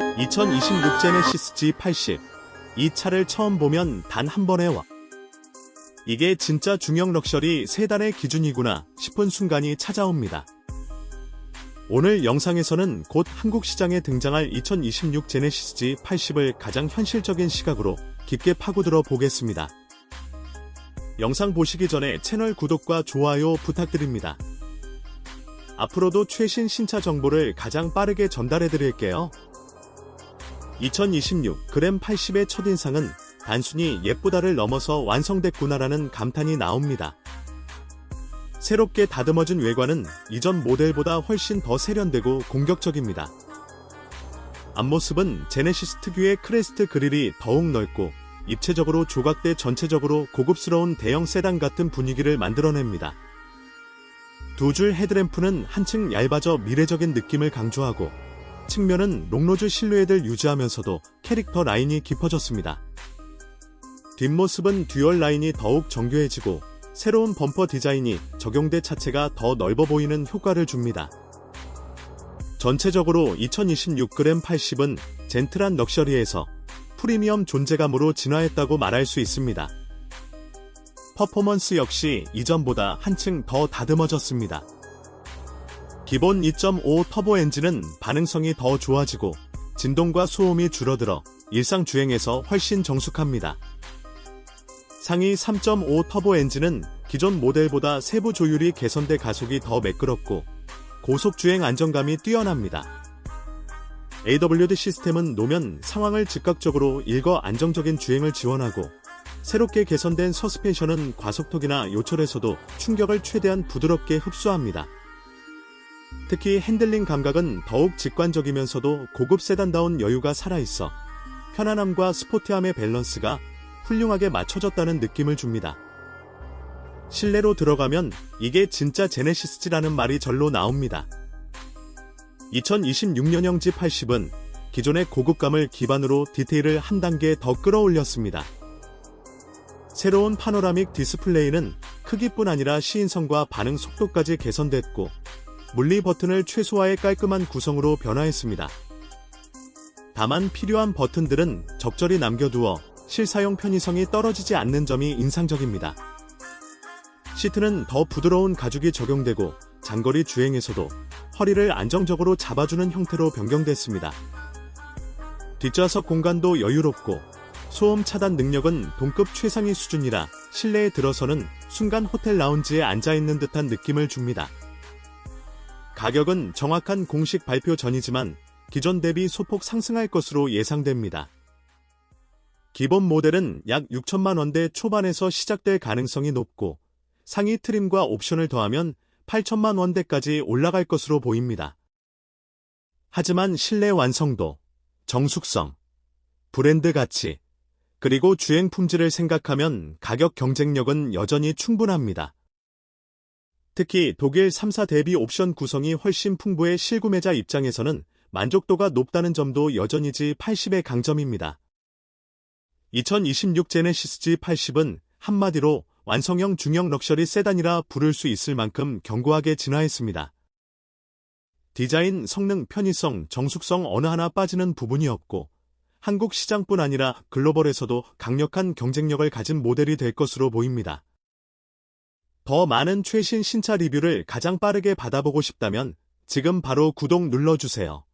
2026 제네시스 G80. 이 차를 처음 보면 단 한 번에 와. 이게 진짜 중형 럭셔리 세단의 기준이구나 싶은 순간이 찾아옵니다. 오늘 영상에서는 곧 한국 시장에 등장할 2026 제네시스 G80을 가장 현실적인 시각으로 깊게 파고들어 보겠습니다. 영상 보시기 전에 채널 구독과 좋아요 부탁드립니다. 앞으로도 최신 신차 정보를 가장 빠르게 전달해 드릴게요. 2026 그램 80의 첫인상은 단순히 예쁘다를 넘어서 완성됐구나라는 감탄이 나옵니다. 새롭게 다듬어진 외관은 이전 모델보다 훨씬 더 세련되고 공격적입니다. 앞모습은 제네시스 특유의 크레스트 그릴이 더욱 넓고 입체적으로 조각돼 전체적으로 고급스러운 대형 세단 같은 분위기를 만들어냅니다. 두 줄 헤드램프는 한층 얇아져 미래적인 느낌을 강조하고 측면은 롱로즈 실루엣을 유지하면서도 캐릭터 라인이 깊어졌습니다. 뒷모습은 듀얼 라인이 더욱 정교해지고 새로운 범퍼 디자인이 적용돼 차체가 더 넓어 보이는 효과를 줍니다. 전체적으로 2026g 80은 젠틀한 럭셔리에서 프리미엄 존재감으로 진화했다고 말할 수 있습니다. 퍼포먼스 역시 이전보다 한층 더 다듬어졌습니다. 기본 2.5 터보 엔진은 반응성이 더 좋아지고 진동과 소음이 줄어들어 일상 주행에서 훨씬 정숙합니다. 상위 3.5 터보 엔진은 기존 모델보다 세부 조율이 개선돼 가속이 더 매끄럽고 고속 주행 안정감이 뛰어납니다. AWD 시스템은 노면 상황을 즉각적으로 읽어 안정적인 주행을 지원하고 새롭게 개선된 서스펜션은 과속턱이나 요철에서도 충격을 최대한 부드럽게 흡수합니다. 특히 핸들링 감각은 더욱 직관적이면서도 고급 세단다운 여유가 살아있어 편안함과 스포티함의 밸런스가 훌륭하게 맞춰졌다는 느낌을 줍니다. 실내로 들어가면 이게 진짜 제네시스지라는 말이 절로 나옵니다. 2026년형 G80은 기존의 고급감을 기반으로 디테일을 한 단계 더 끌어올렸습니다. 새로운 파노라믹 디스플레이는 크기뿐 아니라 시인성과 반응 속도까지 개선됐고 물리 버튼을 최소화해 깔끔한 구성으로 변화했습니다. 다만 필요한 버튼들은 적절히 남겨두어 실사용 편의성이 떨어지지 않는 점이 인상적입니다. 시트는 더 부드러운 가죽이 적용되고 장거리 주행에서도 허리를 안정적으로 잡아주는 형태로 변경됐습니다. 뒷좌석 공간도 여유롭고 소음 차단 능력은 동급 최상위 수준이라 실내에 들어서는 순간 호텔 라운지에 앉아있는 듯한 느낌을 줍니다. 가격은 정확한 공식 발표 전이지만 기존 대비 소폭 상승할 것으로 예상됩니다. 기본 모델은 약 6천만 원대 초반에서 시작될 가능성이 높고 상위 트림과 옵션을 더하면 8천만 원대까지 올라갈 것으로 보입니다. 하지만 실내 완성도, 정숙성, 브랜드 가치, 그리고 주행 품질을 생각하면 가격 경쟁력은 여전히 충분합니다. 특히 독일 3사 대비 옵션 구성이 훨씬 풍부해 실구매자 입장에서는 만족도가 높다는 점도 여전히 G80의 강점입니다. 2026 제네시스 G80은 한마디로 완성형 중형 럭셔리 세단이라 부를 수 있을 만큼 견고하게 진화했습니다. 디자인, 성능, 편의성, 정숙성 어느 하나 빠지는 부분이 없고 한국 시장뿐 아니라 글로벌에서도 강력한 경쟁력을 가진 모델이 될 것으로 보입니다. 더 많은 최신 신차 리뷰를 가장 빠르게 받아보고 싶다면 지금 바로 구독 눌러주세요.